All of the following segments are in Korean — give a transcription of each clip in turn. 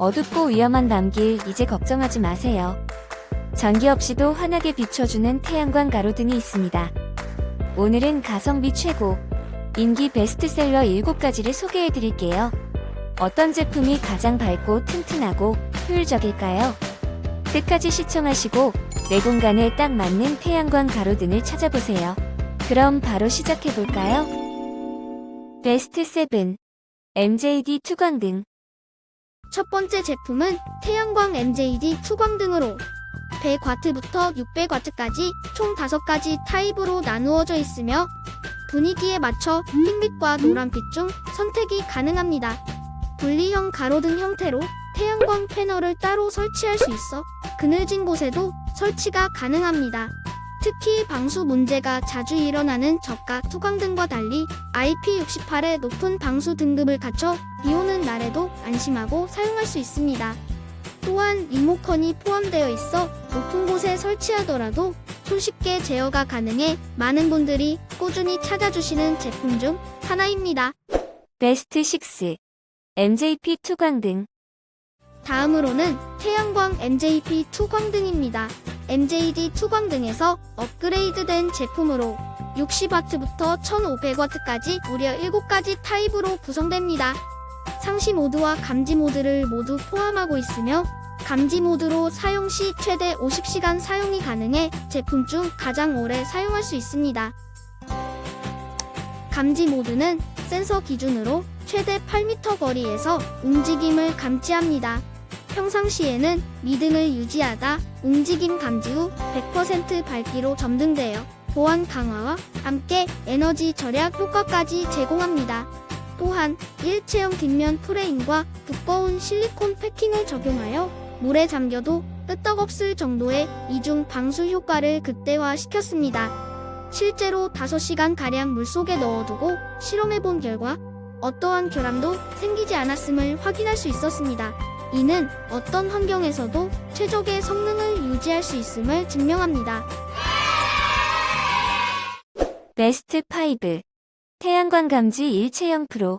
어둡고 위험한 밤길 이제 걱정하지 마세요. 전기 없이도 환하게 비춰주는 태양광 가로등이 있습니다. 오늘은 가성비 최고, 인기 베스트셀러 7가지를 소개해 드릴게요. 어떤 제품이 가장 밝고 튼튼하고 효율적일까요? 끝까지 시청하시고 내 공간에 딱 맞는 태양광 가로등을 찾아보세요. 그럼 바로 시작해 볼까요? 베스트 7 MJD 투광등 첫 번째 제품은 태양광 MJD 투광등으로 100와트부터 600와트까지 총 5가지 타입으로 나누어져 있으며 분위기에 맞춰 흰빛과 노란빛 중 선택이 가능합니다. 분리형 가로등 형태로 태양광 패널을 따로 설치할 수 있어 그늘진 곳에도 설치가 가능합니다. 특히 방수 문제가 자주 일어나는 저가 투광 등과 달리 IP68의 높은 방수 등급을 갖춰 비 오는 날에도 안심하고 사용할 수 있습니다. 또한 리모컨이 포함되어 있어 높은 곳에 설치하더라도 손쉽게 제어가 가능해 많은 분들이 꾸준히 찾아주시는 제품 중 하나입니다. 베스트 6 MJP 투광등 다음으로는 태양광 MJP 투광등입니다. MJD 투광 등에서 업그레이드된 제품으로 60W부터 1500W까지 무려 7가지 타입으로 구성됩니다. 상시 모드와 감지 모드를 모두 포함하고 있으며 감지 모드로 사용 시 최대 50시간 사용이 가능해 제품 중 가장 오래 사용할 수 있습니다. 감지 모드는 센서 기준으로 최대 8m 거리에서 움직임을 감지합니다. 평상시에는 미등을 유지하다 움직임 감지 후 100% 밝기로 점등되어 보안 강화와 함께 에너지 절약 효과까지 제공합니다. 또한 일체형 뒷면 프레임과 두꺼운 실리콘 패킹을 적용하여 물에 잠겨도 끄떡없을 정도의 이중 방수 효과를 극대화시켰습니다. 실제로 5시간 가량 물속에 넣어두고 실험해본 결과 어떠한 결함도 생기지 않았음을 확인할 수 있었습니다. 이는 어떤 환경에서도 최적의 성능을 유지할 수 있음을 증명합니다. 베스트 5 태양광 감지 일체형 프로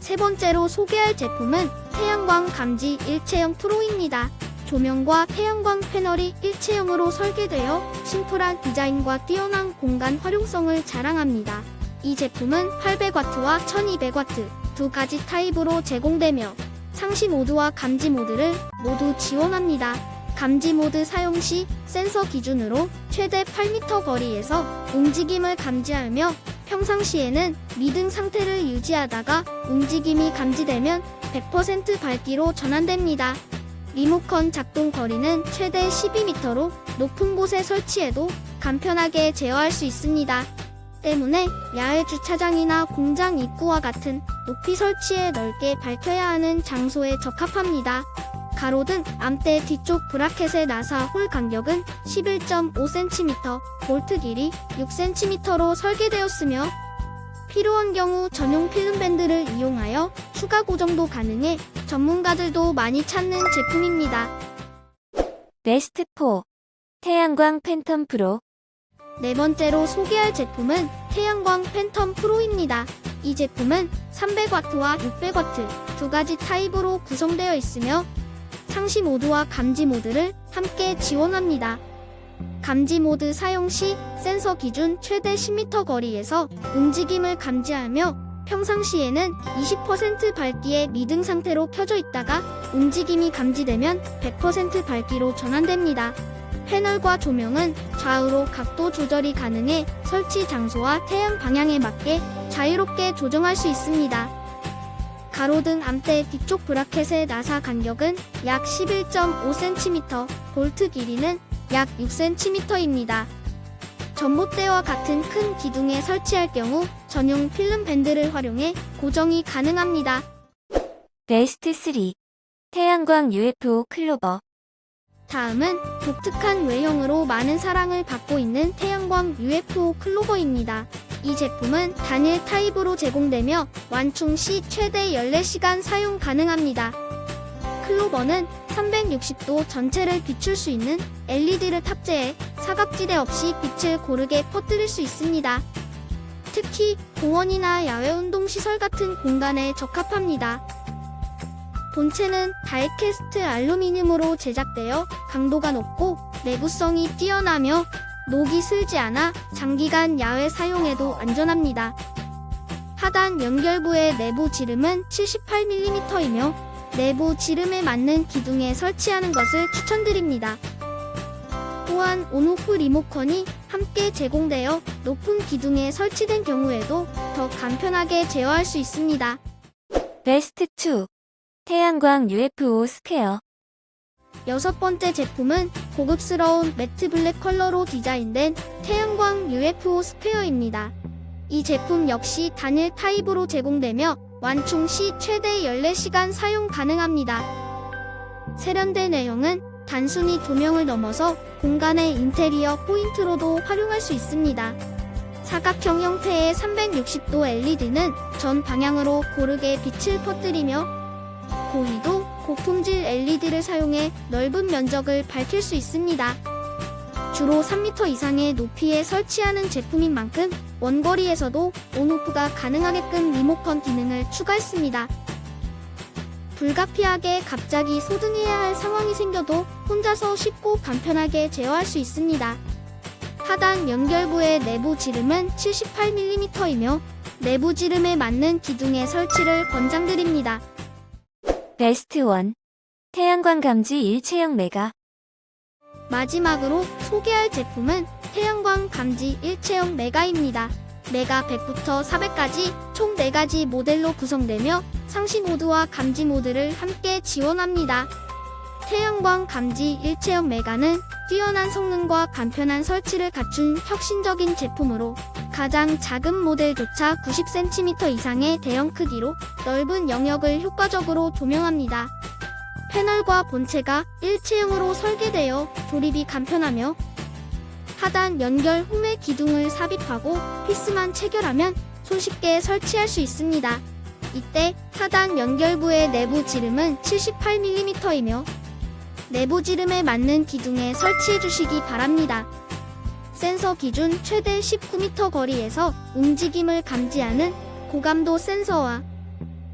세 번째로 소개할 제품은 태양광 감지 일체형 프로입니다. 조명과 태양광 패널이 일체형으로 설계되어 심플한 디자인과 뛰어난 공간 활용성을 자랑합니다. 이 제품은 800와트와 1200와트 두 가지 타입으로 제공되며 상시 모드와 감지 모드를 모두 지원합니다. 감지 모드 사용 시 센서 기준으로 최대 8m 거리에서 움직임을 감지하며 평상시에는 미등 상태를 유지하다가 움직임이 감지되면 100% 밝기로 전환됩니다. 리모컨 작동 거리는 최대 12m로 높은 곳에 설치해도 간편하게 제어할 수 있습니다. 때문에 야외 주차장이나 공장 입구와 같은 높이 설치해 넓게 밝혀야 하는 장소에 적합합니다. 가로등 암대 뒤쪽 브라켓의 나사 홀 간격은 11.5cm, 볼트 길이 6cm로 설계되었으며 필요한 경우 전용 필름밴드를 이용하여 추가 고정도 가능해 전문가들도 많이 찾는 제품입니다. 베스트 4 태양광 팬텀 프로 네 번째로 소개할 제품은 태양광 팬텀 프로입니다. 이 제품은 300와트와 600와트 두 가지 타입으로 구성되어 있으며 상시 모드와 감지 모드를 함께 지원합니다. 감지 모드 사용 시 센서 기준 최대 10m 거리에서 움직임을 감지하며 평상시에는 20% 밝기의 미등 상태로 켜져 있다가 움직임이 감지되면 100% 밝기로 전환됩니다. 패널과 조명은 좌우로 각도 조절이 가능해 설치 장소와 태양 방향에 맞게 자유롭게 조정할 수 있습니다. 가로등 암대 뒤쪽 브라켓의 나사 간격은 약 11.5cm, 볼트 길이는 약 6cm입니다. 전봇대와 같은 큰 기둥에 설치할 경우 전용 필름 밴드를 활용해 고정이 가능합니다. 베스트 3 태양광 UFO 클로버 다음은 독특한 외형으로 많은 사랑을 받고 있는 태양광 UFO 클로버입니다. 이 제품은 단일 타입으로 제공되며 완충 시 최대 14시간 사용 가능합니다. 클로버는 360도 전체를 비출 수 있는 LED를 탑재해 사각지대 없이 빛을 고르게 퍼뜨릴 수 있습니다. 특히 공원이나 야외 운동 시설 같은 공간에 적합합니다. 본체는 다이캐스트 알루미늄으로 제작되어 강도가 높고 내구성이 뛰어나며 녹이 슬지 않아 장기간 야외 사용에도 안전합니다. 하단 연결부의 내부 지름은 78mm이며 내부 지름에 맞는 기둥에 설치하는 것을 추천드립니다. 또한 온오프 리모컨이 함께 제공되어 높은 기둥에 설치된 경우에도 더 간편하게 제어할 수 있습니다. 베스트 2. 태양광 UFO 스퀘어. 여섯 번째 제품은 고급스러운 매트 블랙 컬러로 디자인된 태양광 UFO 스퀘어입니다. 이 제품 역시 단일 타입으로 제공되며 완충 시 최대 14시간 사용 가능합니다. 세련된 내용은 단순히 조명을 넘어서 공간의 인테리어 포인트로도 활용할 수 있습니다. 사각형 형태의 360도 LED는 전 방향으로 고르게 빛을 퍼뜨리며 고위도 고품질 LED를 사용해 넓은 면적을 밝힐 수 있습니다. 주로 3m 이상의 높이에 설치하는 제품인 만큼 원거리에서도 온오프가 가능하게끔 리모컨 기능을 추가했습니다. 불가피하게 갑자기 소등해야 할 상황이 생겨도 혼자서 쉽고 간편하게 제어할 수 있습니다. 하단 연결부의 내부 지름은 78mm이며 내부 지름에 맞는 기둥의 설치를 권장드립니다. 베스트 1. 태양광 감지 일체형 메가. 마지막으로 소개할 제품은 태양광 감지 일체형 메가입니다. 메가 100부터 400까지 총 4가지 모델로 구성되며 상시 모드와 감지 모드를 함께 지원합니다. 태양광 감지 일체형 메가는 뛰어난 성능과 간편한 설치를 갖춘 혁신적인 제품으로 가장 작은 모델조차 90cm 이상의 대형 크기로 넓은 영역을 효과적으로 조명합니다. 패널과 본체가 일체형으로 설계되어 조립이 간편하며 하단 연결 홈의 기둥을 삽입하고 피스만 체결하면 손쉽게 설치할 수 있습니다. 이때 하단 연결부의 내부 지름은 78mm이며 내부 지름에 맞는 기둥에 설치해 주시기 바랍니다. 센서 기준 최대 19m 거리에서 움직임을 감지하는 고감도 센서와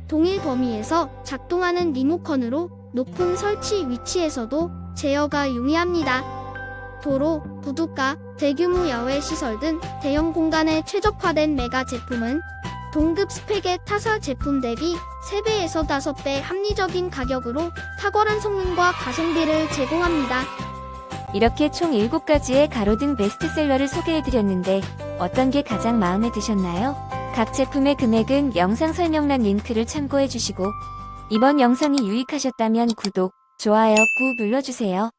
동일 범위에서 작동하는 리모컨으로 높은 설치 위치에서도 제어가 용이합니다. 도로, 부둣가, 대규모 야외 시설 등 대형 공간에 최적화된 메가 제품은 동급 스펙의 타사 제품 대비 3배에서 5배 합리적인 가격으로 탁월한 성능과 가성비를 제공합니다. 이렇게 총 7가지의 가로등 베스트셀러를 소개해드렸는데 어떤 게 가장 마음에 드셨나요? 각 제품의 금액은 영상 설명란 링크를 참고해주시고 이번 영상이 유익하셨다면 구독, 좋아요 꾹 눌러주세요.